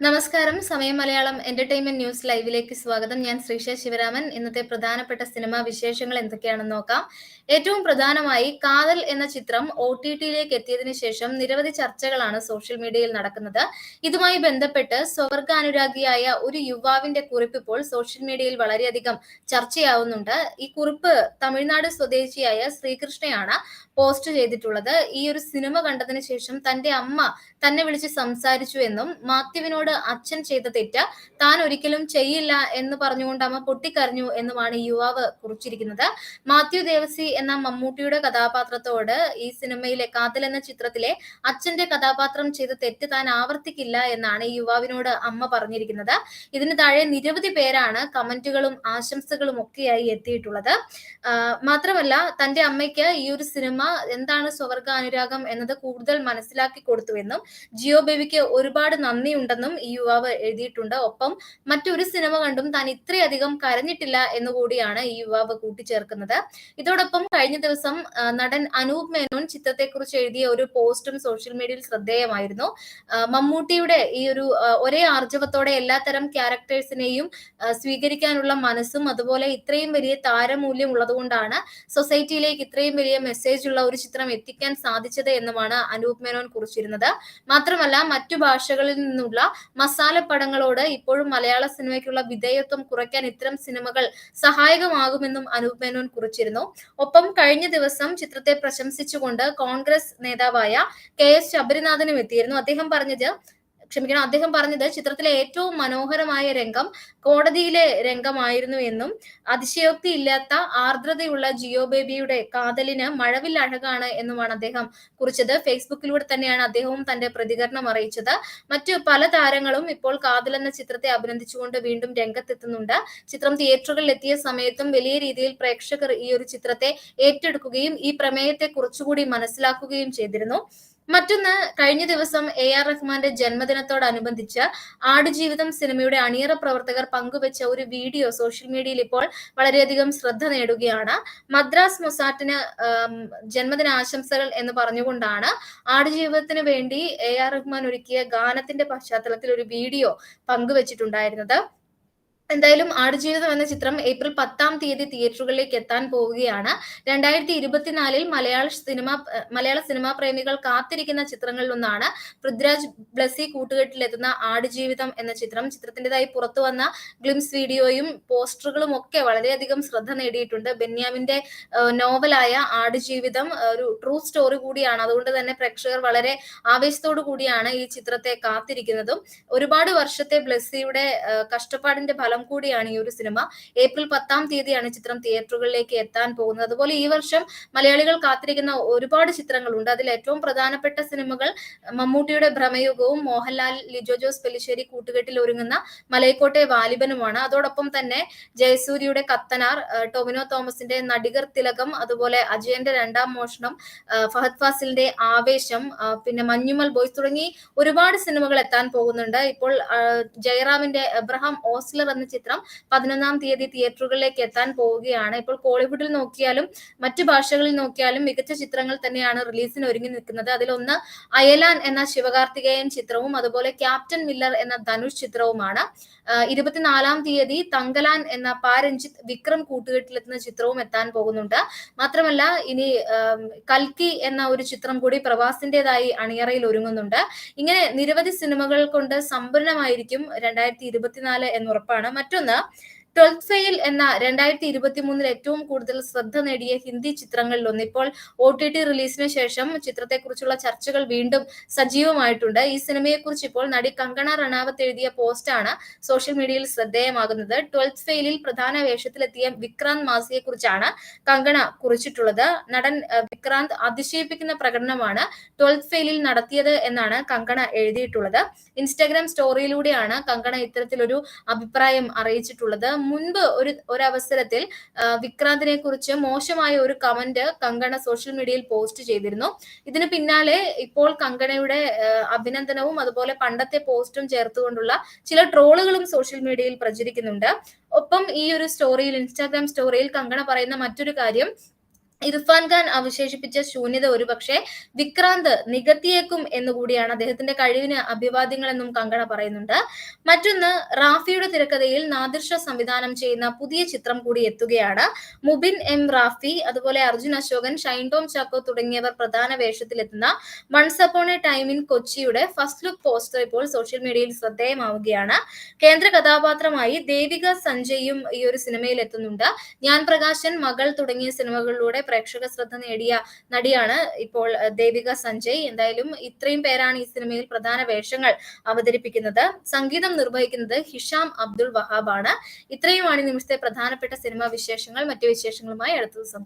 നമസ്കാരം. സമയം Malayalam entertainment news ലൈവിലേക്ക് സ്വാഗതം. ഞാൻ ശ്രീഷ ശിവരാമൻ. ഇന്നത്തെ പ്രധാനപ്പെട്ട സിനിമാ വിശേഷങ്ങൾ എന്തൊക്കെയാണെന്ന് നോക്കാം. ഏറ്റവും പ്രധാനമായി കാതൽ എന്ന ചിത്രം ഒ ടി ടിയിലേക്ക് എത്തിയതിനു ശേഷം നിരവധി ചർച്ചകളാണ് സോഷ്യൽ മീഡിയയിൽ നടക്കുന്നത്. ഇതുമായി ബന്ധപ്പെട്ട് സ്വവർഗാനുരാഗിയായ ഒരു യുവാവിന്റെ കുറിപ്പ് ഇപ്പോൾ സോഷ്യൽ മീഡിയയിൽ വളരെയധികം ചർച്ചയാവുന്നുണ്ട്. ഈ കുറിപ്പ് തമിഴ്നാട് സ്വദേശിയായ ശ്രീകൃഷ്ണയാണ് പോസ്റ്റ് ചെയ്തിട്ടുള്ളത്. ഈ ഒരു സിനിമ കണ്ടതിന് ശേഷം തന്റെ അമ്മ തന്നെ വിളിച്ച് സംസാരിച്ചു എന്നും മാത്യുവിനോട് അച്ഛൻ ചെയ്ത തെറ്റ് താൻ ഒരിക്കലും ചെയ്യില്ല എന്ന് പറഞ്ഞുകൊണ്ട് അമ്മ പൊട്ടിക്കരഞ്ഞു എന്നുമാണ് യുവാവ് കുറിച്ചിരിക്കുന്നത്. മാത്യു ദേവസി എന്ന മമ്മൂട്ടിയുടെ കഥാപാത്രത്തോട് ഈ സിനിമയിലെ കാതൽ എന്ന ചിത്രത്തിലെ അച്ഛന്റെ കഥാപാത്രം ചെയ്ത തെറ്റ് താൻ ആവർത്തിക്കില്ല എന്നാണ് ഈ യുവാവിനോട് അമ്മ പറഞ്ഞിരിക്കുന്നത്. ഇതിന് താഴെ നിരവധി പേരാണ് കമന്റുകളും ആശംസകളും ഒക്കെയായി എത്തിയിട്ടുള്ളത്. മാത്രമല്ല തന്റെ അമ്മയ്ക്ക് ഈ ഒരു സിനിമ എന്താണ് സ്വർഗ അനുരാഗം എന്നത് കൂടുതൽ മനസ്സിലാക്കി കൊടുത്തുവെന്നും ജിയോ ബേബിക്ക് ഒരുപാട് നന്ദിയുണ്ടെന്നും ഈ യുവാവ് എഴുതിയിട്ടുണ്ട്. ഒപ്പം മറ്റൊരു സിനിമ കണ്ടും താൻ ഇത്രയധികം കരഞ്ഞിട്ടില്ല എന്നുകൂടിയാണ് ഈ യുവാവ് കൂട്ടിച്ചേർക്കുന്നത്. ഇതോടൊപ്പം കഴിഞ്ഞ ദിവസം നടൻ അനൂപ് മേനോൻ ചിത്രത്തെക്കുറിച്ച് എഴുതിയ ഒരു പോസ്റ്റും സോഷ്യൽ മീഡിയയിൽ ശ്രദ്ധേയമായിരുന്നു. മമ്മൂട്ടിയുടെ ഈ ഒരു ഒരേ ആർജവത്തോടെ എല്ലാത്തരം ക്യാരക്ടേഴ്സിനെയും സ്വീകരിക്കാനുള്ള മനസ്സും അതുപോലെ ഇത്രയും വലിയ താരമൂല്യം ഉള്ളതുകൊണ്ടാണ് സൊസൈറ്റിയിലേക്ക് ഇത്രയും വലിയ മെസ്സേജ് ഉള്ള ഒരു ചിത്രം എത്തിക്കാൻ സാധിച്ചത് എന്നുമാണ് അനൂപ് മേനോൻ കുറിച്ചിരുന്നത്. മാത്രമല്ല മറ്റു ഭാഷകളിൽ നിന്നുള്ള മസാല പടങ്ങളോട് ഇപ്പോഴും മലയാള സിനിമയ്ക്കുള്ള വിധേയത്വം കുറയ്ക്കാൻ ഇത്തരം സിനിമകൾ സഹായകമാകുമെന്നും അനൂപ് മേനോൻ കുറിച്ചിരുന്നു. ഒപ്പം കഴിഞ്ഞ ദിവസം ചിത്രത്തെ പ്രശംസിച്ചുകൊണ്ട് കോൺഗ്രസ് നേതാവായ കെ എസ് ശബരിനാഥനും എത്തിയിരുന്നു. അദ്ദേഹം പറഞ്ഞത് ക്ഷമിക്കണം. അദ്ദേഹം പറഞ്ഞത് ചിത്രത്തിലെ ഏറ്റവും മനോഹരമായ രംഗം കോടതിയിലെ രംഗമായിരുന്നു എന്നും അതിശയോക്തി ഇല്ലാത്ത ആർദ്രതയുള്ള ജിയോ ബേബിയുടെ കാതലിന് മഴവിൽ അഴകാണ് എന്നുമാണ് അദ്ദേഹം കുറിച്ചത്. ഫേസ്ബുക്കിലൂടെ തന്നെയാണ് അദ്ദേഹവും തന്റെ പ്രതികരണം അറിയിച്ചത്. മറ്റു പല താരങ്ങളും ഇപ്പോൾ കാതൽ എന്ന ചിത്രത്തെ അഭിനന്ദിച്ചുകൊണ്ട് വീണ്ടും രംഗത്തെത്തുന്നുണ്ട്. ചിത്രം തിയേറ്ററുകളിൽ എത്തിയ സമയത്തും വലിയ രീതിയിൽ പ്രേക്ഷകർ ഈ ഒരു ചിത്രത്തെ ഏറ്റെടുക്കുകയും ഈ പ്രമേയത്തെ കുറച്ചുകൂടി മനസ്സിലാക്കുകയും ചെയ്തിരുന്നു. മറ്റൊന്ന് കഴിഞ്ഞ ദിവസം എ ആർ റഹ്മാന്റെ ജന്മദിനത്തോടനുബന്ധിച്ച് ആടുജീവിതം സിനിമയുടെ അണിയറ പ്രവർത്തകർ പങ്കുവച്ച ഒരു വീഡിയോ സോഷ്യൽ മീഡിയയിൽ ഇപ്പോൾ വളരെയധികം ശ്രദ്ധ നേടുകയാണ്. മദ്രാസ് മൊസാറ്റിന് ജന്മദിന ആശംസകൾ എന്ന് പറഞ്ഞുകൊണ്ടാണ് ആടുജീവിതത്തിന് വേണ്ടി എ ആർ റഹ്മാൻ ഒരുക്കിയ ഗാനത്തിന്റെ പശ്ചാത്തലത്തിൽ ഒരു വീഡിയോ പങ്കുവച്ചിട്ടുണ്ടായിരുന്നത്. എന്തായാലും ആടുജീവിതം എന്ന ചിത്രം ഏപ്രിൽ പത്താം തീയതി തിയേറ്ററുകളിലേക്ക് എത്താൻ പോവുകയാണ്. രണ്ടായിരത്തി ഇരുപത്തിനാലിൽ മലയാള സിനിമ മലയാള സിനിമാ പ്രേമികൾ കാത്തിരിക്കുന്ന ചിത്രങ്ങളിൽ ഒന്നാണ് പൃഥ്വിരാജ് ബ്ലസി കൂട്ടുകെട്ടിലെത്തുന്ന ആടുജീവിതം എന്ന ചിത്രം. ചിത്രത്തിന്റെതായി പുറത്തു വന്ന ഗ്ലിംസ് വീഡിയോയും പോസ്റ്ററുകളും ഒക്കെ വളരെയധികം ശ്രദ്ധ നേടിയിട്ടുണ്ട്. ബെന്യാമിന്റെ നോവലായ ആടുജീവിതം ഒരു ട്രൂ സ്റ്റോറി കൂടിയാണ്. അതുകൊണ്ട് തന്നെ പ്രേക്ഷകർ വളരെ ആവേശത്തോടു കൂടിയാണ് ഈ ചിത്രത്തെ കാത്തിരിക്കുന്നതും. ഒരുപാട് വർഷത്തെ ബ്ലസ്സിയുടെ കഷ്ടപ്പാടിന്റെ ഫലം ഫലം കൂടിയാണ് ഈ ഒരു സിനിമ. ഏപ്രിൽ പത്താം തീയതിയാണ് ചിത്രം തിയേറ്ററുകളിലേക്ക് എത്താൻ പോകുന്നത്. അതുപോലെ ഈ വർഷം മലയാളികൾ കാത്തിരിക്കുന്ന ഒരുപാട് ചിത്രങ്ങളുണ്ട്. അതിൽ ഏറ്റവും പ്രധാനപ്പെട്ട സിനിമകൾ മമ്മൂട്ടിയുടെ ഭ്രമയുഗവും മോഹൻലാൽ ലിജോ ജോസ് പെലിശ്ശേരി കൂട്ടുകെട്ടിൽ ഒരുങ്ങുന്ന മലയക്കോട്ടെ വാലിബനുമാണ്. അതോടൊപ്പം തന്നെ ജയസൂര്യയുടെ കത്തനാർ ടൊമിനോ തോമസിന്റെ നടികർ തിലകം അതുപോലെ അജയന്റെ രണ്ടാം മോഷണം ഫഹദ് ഫാസിലിന്റെ ആവേശം പിന്നെ മഞ്ഞുമൽ ബോയ്സ് തുടങ്ങി ഒരുപാട് സിനിമകൾ എത്താൻ പോകുന്നുണ്ട്. ഇപ്പോൾ ജയറാമിന്റെ എബ്രഹാം ഓസ്ലർ എന്ന ചിത്രം പതിനൊന്നാം തീയതി തിയേറ്ററുകളിലേക്ക് എത്താൻ പോവുകയാണ്. ഇപ്പോൾ കോളിവുഡിൽ നോക്കിയാലും മറ്റു ഭാഷകളിൽ നോക്കിയാലും മികച്ച ചിത്രങ്ങൾ തന്നെയാണ് റിലീസിന് ഒരുങ്ങി നിൽക്കുന്നത്. അതിലൊന്ന് അയലാൻ എന്ന ശിവകാർത്തികേയൻ ചിത്രവും അതുപോലെ ക്യാപ്റ്റൻ മില്ലർ എന്ന ധനുഷ് ചിത്രവുമാണ്. ഇരുപത്തിനാലാം തീയതി തങ്കലാൻ എന്ന പാരഞ്ജിത്ത് വിക്രം കൂട്ടുകെട്ടിലെത്തുന്ന ചിത്രവും എത്താൻ പോകുന്നുണ്ട്. മാത്രമല്ല ഇനി കൽക്കി എന്ന ഒരു ചിത്രം കൂടി പ്രവാസിന്റേതായി അണിയറയിൽ ഒരുങ്ങുന്നുണ്ട്. ഇങ്ങനെ നിരവധി സിനിമകൾ കൊണ്ട് സമ്പന്നമായിരിക്കും രണ്ടായിരത്തി ഇരുപത്തിനാല് എന്നുറപ്പാണ് മറ്റൊന്ന് ട്വൽത്ത് ഫെയിൽ എന്ന രണ്ടായിരത്തി ഇരുപത്തി മൂന്നിൽ ഏറ്റവും കൂടുതൽ ശ്രദ്ധ നേടിയ ഹിന്ദി ചിത്രങ്ങളിൽ ഒന്ന് ഇപ്പോൾ ഒ ടി ടി റിലീസിന് ശേഷം ചിത്രത്തെക്കുറിച്ചുള്ള ചർച്ചകൾ വീണ്ടും സജീവമായിട്ടുണ്ട്. ഈ സിനിമയെക്കുറിച്ച് ഇപ്പോൾ നടി കങ്കണ റണാവത്ത് എഴുതിയ പോസ്റ്റാണ് സോഷ്യൽ മീഡിയയിൽ ശ്രദ്ധേയമാകുന്നത്. ട്വൽത്ത് ഫെയിലിൽ പ്രധാന വേഷത്തിലെത്തിയ വിക്രാന്ത് മാസിയെ കുറിച്ചാണ് കങ്കണ കുറിച്ചിട്ടുള്ളത്. നടൻ വിക്രാന്ത് അതിശയിപ്പിക്കുന്ന പ്രകടനമാണ് ട്വൽത്ത് ഫെയിലിൽ നടത്തിയത് എന്നാണ് കങ്കണ എഴുതിയിട്ടുള്ളത്. ഇൻസ്റ്റാഗ്രാം സ്റ്റോറിയിലൂടെയാണ് കങ്കണ ഇത്തരത്തിലൊരു അഭിപ്രായം അറിയിച്ചിട്ടുള്ളത്. മുൻപ് ഒരു ഒരവസരത്തിൽ വിക്രാന്തിനെ കുറിച്ച് മോശമായ ഒരു കമന്റ് കങ്കണ സോഷ്യൽ മീഡിയയിൽ പോസ്റ്റ് ചെയ്തിരുന്നു. ഇതിന് പിന്നാലെ ഇപ്പോൾ കങ്കണയുടെ അഭിനന്ദനവും അതുപോലെ പണ്ടത്തെ പോസ്റ്റും ചേർത്തുകൊണ്ടുള്ള ചില ട്രോളുകളും സോഷ്യൽ മീഡിയയിൽ പ്രചരിക്കുന്നുണ്ട്. ഒപ്പം ഈ ഒരു സ്റ്റോറിയിൽ ഇൻസ്റ്റാഗ്രാം സ്റ്റോറിയിൽ കങ്കണ പറയുന്ന മറ്റൊരു കാര്യം ഇർഫാൻ ഖാൻ അവശേഷിപ്പിച്ച ശൂന്യത ഒരുപക്ഷെ വിക്രാന്ത് നികത്തിയേക്കും എന്നുകൂടിയാണ് അദ്ദേഹത്തിന്റെ കഴിവിന് അഭിവാദ്യങ്ങൾ എന്നും കങ്കണ പറയുന്നുണ്ട്. മറ്റൊന്ന് റാഫിയുടെ തിരക്കഥയിൽ നാദിർഷ സംവിധാനം ചെയ്യുന്ന പുതിയ ചിത്രം കൂടി എത്തുകയാണ്. മുബിൻ എം റാഫി അതുപോലെ അർജുൻ അശോകൻ ഷൈൻ ടോം ചാക്കോ തുടങ്ങിയവർ പ്രധാന വേഷത്തിലെത്തുന്ന once upon a time in കൊച്ചിയുടെ ഫസ്റ്റ് ലുക്ക് പോസ്റ്റർ ഇപ്പോൾ സോഷ്യൽ മീഡിയയിൽ ശ്രദ്ധേയമാവുകയാണ്. കേന്ദ്ര കഥാപാത്രമായി ദേവിക സഞ്ജയും ഈ ഒരു സിനിമയിൽ എത്തുന്നുണ്ട്. ഞാൻ പ്രകാശൻ മകൾ തുടങ്ങിയ സിനിമകളിലൂടെ പ്രേക്ഷക ശ്രദ്ധ നേടിയ നടിയാണ് ഇപ്പോൾ ദേവിക സഞ്ജയ്. എന്തായാലും ഇത്രയും പേരാണ് ഈ സിനിമയിൽ പ്രധാന വേഷങ്ങൾ അവതരിപ്പിക്കുന്നത്. സംഗീതം നിർവഹിക്കുന്നത് ഹിഷാം അബ്ദുൾ വഹാബ് ആണ് ഇത്രയുമാണ് ഈ നിമിഷത്തെ പ്രധാനപ്പെട്ട സിനിമാ വിശേഷങ്ങൾ. മറ്റു വിശേഷങ്ങളുമായി അടുത്ത ദിവസം